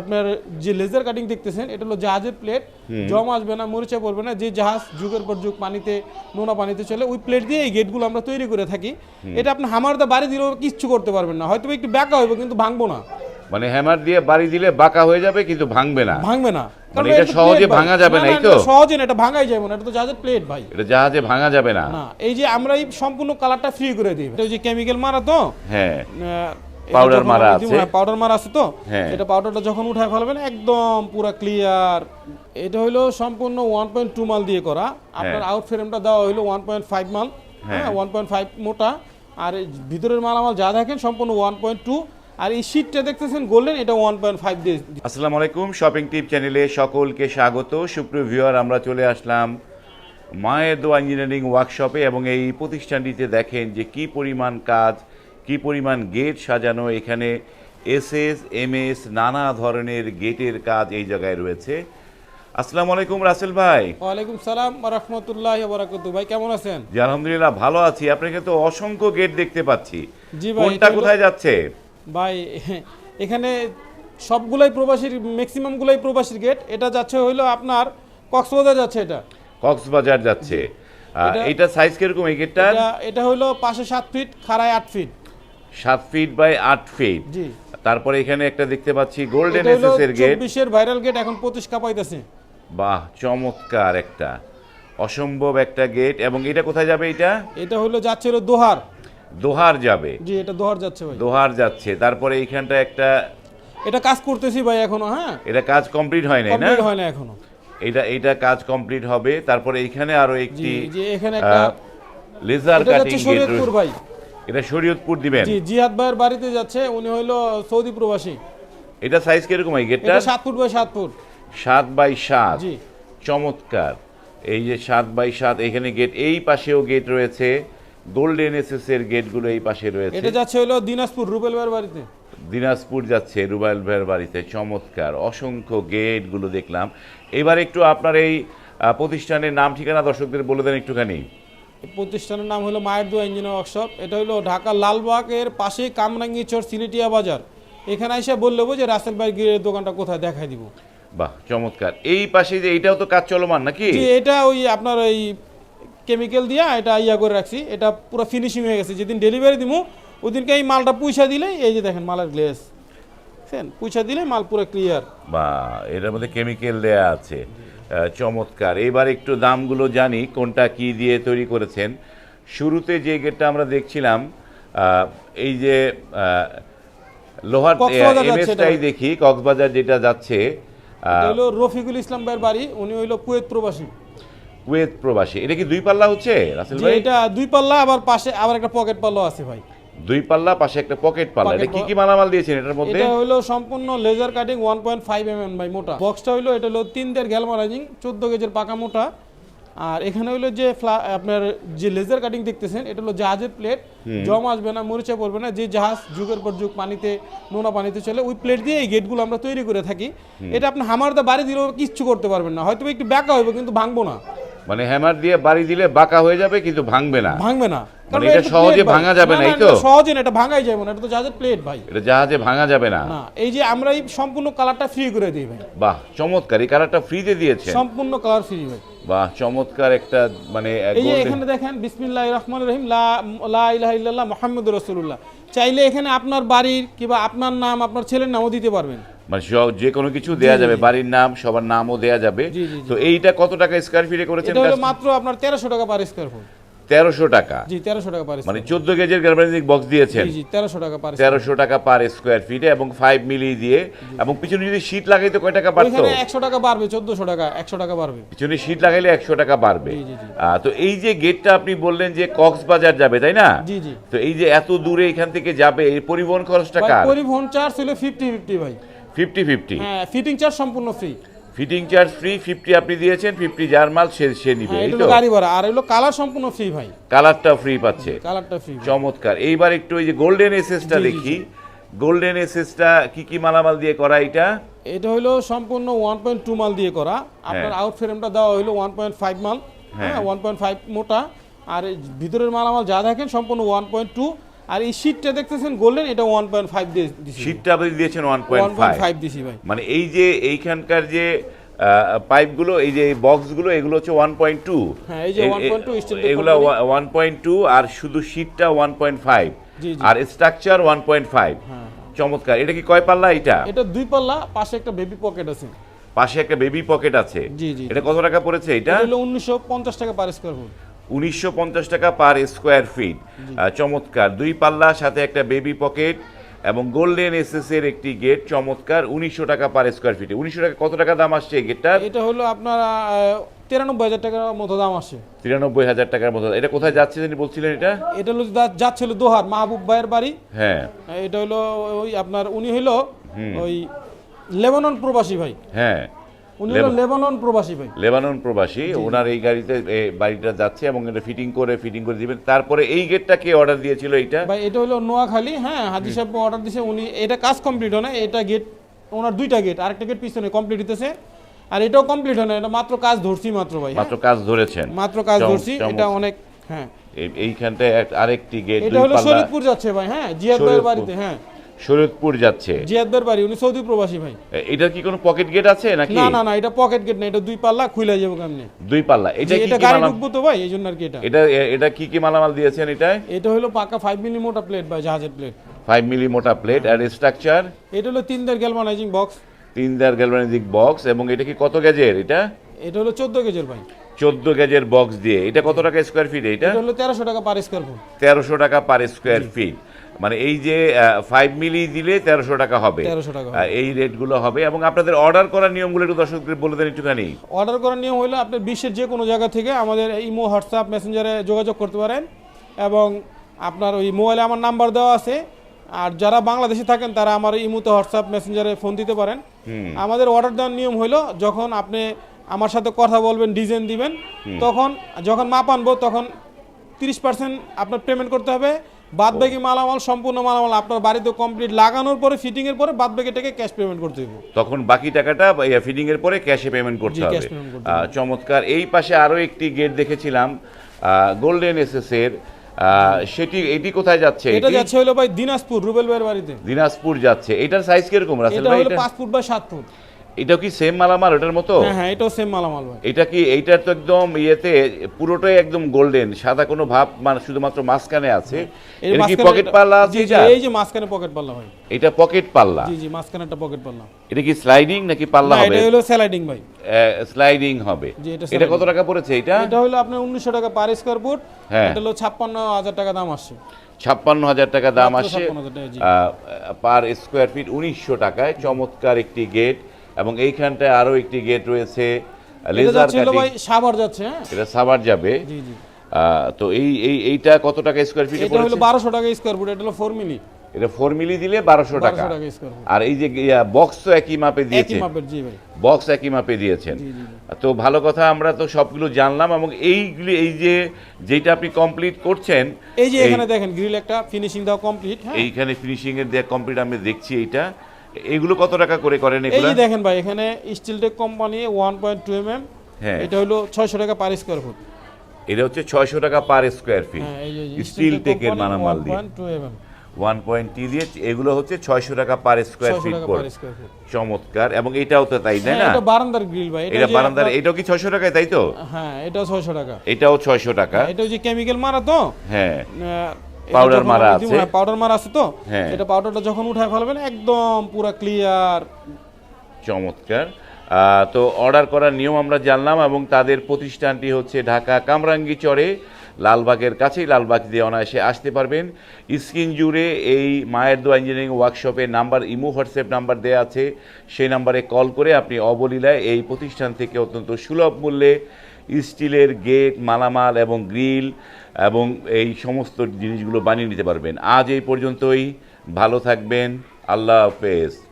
আপনার যে laser cutting দেখতেছেন এটা হলো জাহাজের প্লেট জম আসবে না মরিচা পড়বে না যে জাহাজ যুগের পর যুগ পানিতে নোনা পানিতে চলে ওই প্লেট দিয়ে এই গেটগুলো আমরা তৈরি করে থাকি। এটা আপনি হামার দা বাড়ি দিলেও কিচ্ছু করতে পারবেন না। হয়তো একটু ব্যাকা হইব কিন্তু ভাঙবো না। মানে হ্যামার দিয়ে বাড়ি দিলে বাঁকা হয়ে যাবে কিন্তু ভাঙবে না। ভাঙবে না। মানে এটা সহজে ভাঙা যাবে না, তো? সহজে না এটা ভাঙাই যাবে না এটা তো জাহাজের প্লেট ভাই। এটা জাহাজে ভাঙা যাবে না। না এই যে আমরা এই সম্পূর্ণ কালারটা ফ্রি করে দিই। এটা যে কেমিক্যাল মারা তো হ্যাঁ যখন মারা আছে। হ্যাঁ, powder মারা আছে তো হ্যাঁ। এটা পাউডারটা যখন উঠায় ফেলবেন একদম পুরো ক্লিয়ার এটা হলো সম্পূর্ণ ওয়ান পয়েন্ট টু মাল দিয়ে করা। আপনার আউট ফ্রেমটা দেওয়া হলো ওয়ান পয়েন্ট ফাইভ মাল। হ্যাঁ। ওয়ান পয়েন্ট ফাইভ মোটা। আর ভিতরের মালামাল যা দেখেন সম্পূর্ণ ওয়ান পয়েন্ট টু আর এই শীটটা দেখতেছেন গোল্ডেন এটা ওয়ান পয়েন্ট ফাইভ দিয়ে আসসালামু আলাইকুম শপিং টিপ চ্যানেলে সকলকে স্বাগত। সুপ্রিয় ভিউয়ার আমরা চলে আসলাম মায়ের দোয়া ইঞ্জিনিয়ারিং ওয়ার্কশপে এবং এই প্রতিষ্ঠানটিতে দেখেন যে কি পরিমাণ কাজ কি পরিমাণ গেট সাজানো? এখানে এসএস এমএস নানা ধরনের গেটের কাজ এই জায়গায় রয়েছে। আসসালামু আলাইকুম রাসেল ভাই। ওয়ালাইকুম সালাম রহমতুল্লাহ বরাকাতু ভাই কেমন আছেন? জি আলহামদুলিল্লাহ ভালো আছি। আপনাকে তো অসংখ্য গেট দেখতে পাচ্ছি। জি ভাই, কোনটা কোথায় যাচ্ছে? ভাই এখানে সবগুলাই প্রবাসীর ম্যাক্সিমাম গুলাই প্রবাসীর গেট। এটা যাচ্ছে হইল আপনার কক্সবাজার যাচ্ছে এটা। কক্সবাজার যাচ্ছে। এটা- সাইজ কীরকম এই গেটটা এটা এটা হইল পাশে সাত ফিট খাড়ায় আট ফিট সাত ফিট বাই আট ফিট তারপরে এখানে একটা দেখতে পাচ্ছি গোল্ডেন এটা এসএস এর গেট চব্বিশের ভাইরাল গেট এখন পঁচিশ কাপাইতেছে বাহ চমৎকার একটা। অসম্ভব একটা গেট এবং এটা কোথায় যাবে এটা? এটা হলো যাচ্ছে হলো দোহার। দোহার যাবে। জি এটা দোহার যাচ্ছে ভাই। দোহার যাচ্ছে। তারপরে এইখানটা একটা এটা কাজ করতেছি ভাই এখনও হ্যাঁ? এটা কাজ কমপ্লিট হয় নাই না? কমপ্লিট হয় না এখনও। এটা এটা কাজ কমপ্লিট হবে। তারপরে এইখানে আরও জি একটি যে এখানে একটা লেজার কাটিং গেট ভাই। এটা শরীয়তপুর দিবেন। জি জিহাদ ভাইয়ের বাড়িতে যাচ্ছে উনি হইল সৌদি প্রবাসী। এটা সাইজ কীরকম এই গেটটা এটা সাত ফুট বাই সাত ফুট। সাত বাই সাত? জি। চমৎকার। এই যে সাত বাই সাত এখানে গেট এই পাশেও গেট রয়েছে। গোল্ডেন এসএস এর গেটগুলো এই পাশে রয়েছে। এটা যাচ্ছে হইল দিনাজপুর রুবেল ভাইয়ের বাড়িতে। দিনাজপুর যাচ্ছে রুবেল ভাইয়ের বাড়িতে চমৎকার। অসংখ্য গেটগুলো দেখলাম। এবার একটু আপনার এই প্রতিষ্ঠানের নাম ঠিকানা দর্শকদের বলে দেন একটুখানি। প্রতিষ্ঠানের নাম হলো মায়ের দোয়া ইঞ্জিনিয়ার ওয়ার্কশপ। এটা হলো ঢাকা লালবাগের পাশে কামরাঙ্গি চর সিলেটিয়া বাজার। এখানে এসে বললে যে রাসেল ভাই গিরের দোকানটা কোথায় দেখাই দিব। বাহ চমৎকার। এই পাশে যে এইটাও তো কাজ চলমান নাকি? জি এটা ওই আপনার ওই কেমিক্যাল দিয়া এটা ইয়া করে রাখছি। এটা পুরো ফিনিশিং হয়ে গেছে। যেদিন ডেলিভারি দিব ওই দিনকে এই মালটা পুইসা দিলে এই যে দেখেন মালের গ্লেস বুঝছেন পুইসা দিলে মাল পুরো ক্লিয়ার বা এটার মধ্যে কেমিক্যাল দেয়া আছে। চমৎকার। এবার একটু দামগুলো জানি কোনটা কি দিয়ে তৈরি করেছেন। শুরুতে যে গেটটা আমরা দেখছিলাম এই যে লোহার এমএসটাই দেখি কক্সবাজার যেটা যাচ্ছে হলো রফিকুল ইসলাম ভাইয়ের বাড়ি উনি হইল কুয়েত প্রবাসী। কুয়েত প্রবাসী। এটা কি দুই পাল্লা হচ্ছে রাসেল ভাই? এটা দুই পাল্লা আবার পাশে আবার একটা পকেট পাল্লা আছে ভাই। দুই পাল্লা পাশে একটা পকেট পাল্লা। এটা কি কি মালামাল দিয়েছেন এটার মধ্যে? এটা হলো সম্পূর্ণ laser cutting one point five M M by মোটা। বক্সটা হইল এটা হলো তিন দের গ্যালমারাইজিং চোদ্দ গেজের পাকা মোটা। আর এখানে হইল যে আপনার যে লেজার কাটিং দেখতেছেন এটা হলো জাহাজের প্লেট জম আসবে না মরিচা পড়বে না। যে জাহাজ যুগের পর যুগ পানিতে নোনা পানিতে চলে ওই প্লেট দিয়ে এই গেটগুলো আমরা তৈরি করে থাকি। এটা আপনি হামার দা বাড়ি দিলেও কিচ্ছু করতে পারবেন না। হয়তো একটু ব্যাকা হইব কিন্তু ভাঙবো না। মানে হ্যামার দিয়ে বাড়ি দিলে বাঁকা হয়ে যাবে কিন্তু ভাঙবে না। ভাঙবে না। মানে এটা সহজে ভাঙা যাবে না, এই তো? সহজে না এটা ভাঙাই যাবে না এটা তো জাহাজের প্লেট ভাই। এটা জাহাজে ভাঙা যাবে না। না এই যে আমরা এই সম্পূর্ণ কালারটা ফ্রি করে দিই ভাই। বাহ চমৎকার এই কালারটা ফ্রিতে দিয়েছেন। সম্পূর্ণ কালার ফ্রি ভাই। বাহ চমৎকার একটা মানে এই যে এখানে দেখেন বিসমিল্লাহ রহমান রহিম লা লা ইলাহা ইল্লাল্লাহ মুহাম্মদুর রাসূলুল্লাহ। চাইলে এখানে আপনার বাড়ির কিংবা আপনার নাম আপনার ছেলের নামও দিতে পারবেন। মানে যে কোনো কিছু দেয়া যাবে বাড়ির নাম সবার নামও দেয়া যাবে। তো এইটা কত টাকা স্কয়ার ফিটে করেছেন? মাত্র আপনার তেরোশো টাকা পার স্কোয়ার ফুট তেরোশো টাকা। জি তেরোশো টাকা পার মানে চোদ্দ গ্যালভানিক বক্স দিয়েছেন। জি তেরোশো টাকা পার তেরোশো টাকা পার স্কোয়ার ফিটে এবং ফাইভ মিলি দিয়ে এবং পিছনে যদি লাগাইতে কয় টাকা বাড়তো? একশো টাকা বাড়বে চোদ্দশো টাকা একশো টাকা বাড়বে। পিছনে শীট লাগাইলে একশো টাকা বাড়বে। তো এই যে গেটটা আপনি বললেন যে কক্সবাজার যাবে তাই না? জি জি। তো এই যে এত দূরে এখান থেকে যাবে এই পরিবহন খরচটা কার? পরিবহন চার্জ হলো ফিফটি ফিফটি ভাই। Fifty fifty. হ্যাঁ ফিটিং চার্জ সম্পূর্ণ free fitting charge free fifty আপনি দিয়েছেন ফিফটি যার মাল সে সে নিবে হ্যাঁ এই তো? গাড়ি ভাড়া। আর এগুলো কালার সম্পূর্ণ ফ্রি ভাই। কালারটা ফ্রি পাচ্ছে। কালারটা ফ্রি চমৎকার। এইবার একটু ওই যে গোল্ডেন এসএসটা দেখি। গোল্ডেন এসএসটা কি কি মালামাল দিয়ে করা এটা? এটা হলো সম্পূর্ণ ওয়ান পয়েন্ট টু মাল দিয়ে করা। আপনার আউট ফ্রেমটা দেওয়া হলো ওয়ান পয়েন্ট ফাইভ মাল। হ্যাঁ। ওয়ান পয়েন্ট ফাইভ মোটা। আর ভিতরের মালামাল যা দেখেন সম্পূর্ণ ওয়ান পয়েন্ট টু আর এই শীটটা দেখতেছেন গোল্ডেন এটা ওয়ান পয়েন্ট ফাইভ দিছি। শীটটা আপনি দিয়েছেন one one point point five five দিছি ভাই। মানে এই যে এইখানকার যে পাইপগুলো এই যে বক্সগুলো এগুলো হচ্ছে ওয়ান পয়েন্ট টু হ্যাঁ, এই যে 1.2 এগুলো। ওয়ান পয়েন্ট টু আর শুধু শীটটা ওয়ান পয়েন্ট ফাইভ। আর স্ট্রাকচার ওয়ান পয়েন্ট ফাইভ হ্যাঁ, চমৎকার। এটা কি কয় পাল্লা এটা? এটা দুই পাল্লা পাশে একটা বেবি পকেট আছে। পাশে একটা বেবি পকেট আছে। এটা কত টাকা পড়েছে এটা? এটা হলো উনিশশো পঞ্চাশ টাকা পার স্কোয়ার ফুট উনিশশো পঞ্চাশ টাকা পার স্কোয়ার ফিট। চমৎকার। দুই পাল্লা সাথে একটা বেবি পকেট এবং গোল্ডেন এসএস এর একটি গেট চমৎকার। উনিশশো টাকা পার স্কোয়ার ফিটে। উনিশশো টাকা কত টাকা দাম আসছে এই গেটটার? এটা হলো আপনার তিরানব্বই হাজার টাকার মতো দাম আসে তিরানব্বই হাজার টাকার মতো এটা কোথায় যাচ্ছে জানি বলছিলেন এটা? এটা হলো যাচ্ছিল দোহার মাহবুব ভাইয়ের বাড়ি। হ্যাঁ। এটা হলো ওই আপনার উনি হইল ওই লেবানন প্রবাসী ভাই। হ্যাঁ। উনি লেবানন প্রবাসী ভাই। লেবানন প্রবাসী। ওনার এই গাড়িতে বাড়িটা যাচ্ছে এবং এটা ফিটিং করে ফিটিং করে দিবেন। তারপরে এই গেটটা কে অর্ডার দিয়েছিল এইটা? ভাই এটা হলো নোয়াখালী হ্যাঁ হাজি সাহেব অর্ডার দিছে। উনি এটা কাজ কমপ্লিট হয় না এটা গেট ওনার দুইটা গেট আরেকটা গেট পিছনে কমপ্লিট হইতেছে। আর এটাও কমপ্লিট হয় না এটা মাত্র কাজ ধরছি মাত্র ভাই হ্যাঁ? মাত্র কাজ ধরেছেন। মাত্র কাজ ধরছি এটা অনেক হ্যাঁ। এই- এইখানটায় আরেকটি গেট এটা হলো পাল্লা শরীদপুর যাচ্ছে ভাই হ্যাঁ জিয়াদ ভাইয়ের বাড়িতে হ্যাঁ। শরীয়তপুর যাচ্ছে। জিয়াদ ভাইয়ের বাড়ি উনি সৌদি প্রবাসী ভাই। এ- এটার কি কোনো পকেট গেট আছে নাকি? না না না এটা পকেট গেট না এটা দুই পাল্লা খুলে যাব কেমনে? দুই পাল্লা। এটা কি এটা গাড়ি ঢুকবো তো ভাই এই জন্য আর কি এটা। এটা এটা কি কি মালামাল দিয়েছেন এটা এটা হলো পাকা ফাইভ মিলি মোটা প্লেট ভাই জাহাজের প্লেট ফাইভ মিলি মোটা প্লেট আর স্ট্রাকচার এটা হলো তিন দের গ্যালভানাইজিং বক্স তিন দার গ্যালভানিক বক্স এবং এটা কি কত গেজের এটা? এটা হলো চোদ্দ কেজির ভাই। চোদ্দ গেজের বক্স দিয়ে। এটা কত টাকা স্কোয়ার ফিট এটা? এটা হলো তেরোশো টাকা পার স্কোয়ার ফুট তেরোশো টাকা পার স্কোয়ার ফিট মানে এই যে ফাইভ মিলি দিলে তেরোশো টাকা হবে। 1300 টাকা এই রেটগুলো হবে এবং আপনাদের অর্ডার করার নিয়মগুলো একটু দর্শকদের বলে দেন একটুখানি। অর্ডার করার নিয়ম হলো আপনি বিশ্বের যে কোনো জায়গা থেকে আমাদের ইমো হোয়াটসঅ্যাপ মেসেঞ্জারে যোগাযোগ করতে পারেন এবং আপনার ওই মোবাইলে আমার নাম্বার দেওয়া আছে। আর যারা বাংলাদেশে থাকেন তারা আমার ইমোতে হোয়াটসঅ্যাপ মেসেঞ্জারে ফোন দিতে পারেন। আমাদের অর্ডার দেওয়ার নিয়ম হলো যখন আপনি আমার সাথে কথা বলবেন ডিজাইন দিবেন তখন যখন মাপ আনব তখন তিরিশ পার্সেন্ট আপনার পেমেন্ট করতে হবে। বাদ বাকি মালামাল সম্পূর্ণ মালামাল আপনার বাড়িতে কমপ্লিট লাগানোর পরে ফিটিং এর পরে বাদ বাকি টাকা ক্যাশ পেমেন্ট করতে হবে তখন বাকি টাকাটা ফিটিং এর পরে ক্যাশে পেমেন্ট করতে হবে। চমৎকার। এই পাশে আরও একটি গেট দেখেছিলাম গোল্ডেন এসএস এর সেটি এটি কোথায় যাচ্ছে? এটা যাচ্ছে হলো ভাই দিনাজপুর রুবেল ভাইয়ের বাড়িতে। দিনাজপুর যাচ্ছে। এটার সাইজ কীরকম রাসেল ভাই? এটা হলো এটা? পাঁচ ফুট বাই সাত ফুট। এটাও কি সেম মালামাল ওটার মতো? হ্যাঁ হ্যাঁ এটাও সেম মালামাল ভাই। এটা কি এইটার তো একদম ইয়েতে পুরোটাই একদম গোল্ডেন সাদা কোনো ভাব মানে শুধুমাত্র মাঝখানে আছে। এই এটা কি পকেট পাল্লা আছে এটা? এই যে মাঝখানে পকেট পাল্লা ভাই। এটা পকেট পাল্লা? জি জি মাঝখানে একটা পকেট পাল্লা। এটা কি স্লাইডিং নাকি পাল্লা হবে? এটা হলো স্যালাইডিং ভাই। স্লাইডিং হবে। এটা এটা কত টাকা পড়েছে এটা? এটা হলো আপনার উনিশশো টাকা পার স্কোয়ার ফুট হ্যাঁ। এটা হলো ছাপ্পান্ন হাজার টাকা দাম আসছে। ছাপ্পান্ন হাজার টাকা দাম আসে 56,000। পার স্কোয়ার ফিট উনিশশো টাকায়। চমৎকার একটি গেট এবং এইখানটায় আরও একটি গেট রয়েছে লেজার যাচ্ছে হ্যাঁ? এটা সাবার যাবে। তো এই এই এইটা কত টাকা স্কোয়ার ফিটে এটা হলো পড়েছে? বারোশো টাকা স্কোয়ার ফুট এটা হলো ফোর মিলি এটা ফোর মিলি দিলে বারোশো টাকা। আর এই যে বক্স তো একই মাপে একই মাপের জি ভাই। বক্স একই মাপে দিয়েছেন। তো ভালো কথা আমরা তো সবগুলো জানলাম এবং এইগুলি এই যে যেটা আপনি কমপ্লিট করছেন এই যে এখানে দেখেন গ্রিল একটা ফিনিশিং দেওয়া কমপ্লিট হ্যাঁ? এইখানে ফিনিশিং এর দেয়া কমপ্লিট আমি দেখছি এইটা। এগুলো কত টাকা করে করেন এগুলো? যে দেখেন ভাই এখানে steel tech company one point two M M হ্যাঁ। এটা হলো ছয়শো টাকা পার স্কোয়ার ফুট এটা হচ্ছে ছয়শো টাকা পার স্কোয়ার ফিট হ্যাঁ এই স্টিল টেকের মালামাল দিয়ে। Point two M M one point টি দিয়ে এগুলো হচ্ছে ছয়শো টাকা পার স্কোয়ার ফিট ফুট চমৎকার এবং এটাও তো তাই তাই না? হ্যাঁ, এটা বারান্দার গ্রিল ভাই এটা বারান্দার এটাও কি ছয়শো টাকায় তাই তো? হ্যাঁ এটাও ছয়শো টাকা। এটাও ছয়শো টাকা। এটা ওই যে কেমিক্যাল মারা তো? হ্যাঁ। যখন মারা আছে। হ্যাঁ, powder মারা আছে তো হ্যাঁ। এটা পাউডারটা যখন উঠায় ফেলবেন একদম পুরো ক্লিয়ার চমৎকার। তো অর্ডার করার নিয়ম আমরা জানলাম এবং তাদের প্রতিষ্ঠানটি হচ্ছে ঢাকা কামরাঙ্গি চরে। লালবাগের কাছেই লালবাগ দিয়ে অনায়াসে আসতে পারবেন। স্ক্রিন জুড়ে এই মায়ের দোয়া ইঞ্জিনিয়ারিং ওয়ার্কশপের নাম্বার ইমো হোয়াটসঅ্যাপ নাম্বার দেওয়া আছে। সেই নাম্বারে কল করে আপনি অবলীলায় এই প্রতিষ্ঠান থেকে অত্যন্ত সুলভ মূল্যে স্টিলের গেট, মালামাল এবং গ্রিল এবং এই সমস্ত জিনিসগুলো বানিয়ে নিতে পারবেন। আজ এই পর্যন্তই। ভালো থাকবেন। আল্লাহ হাফেজ।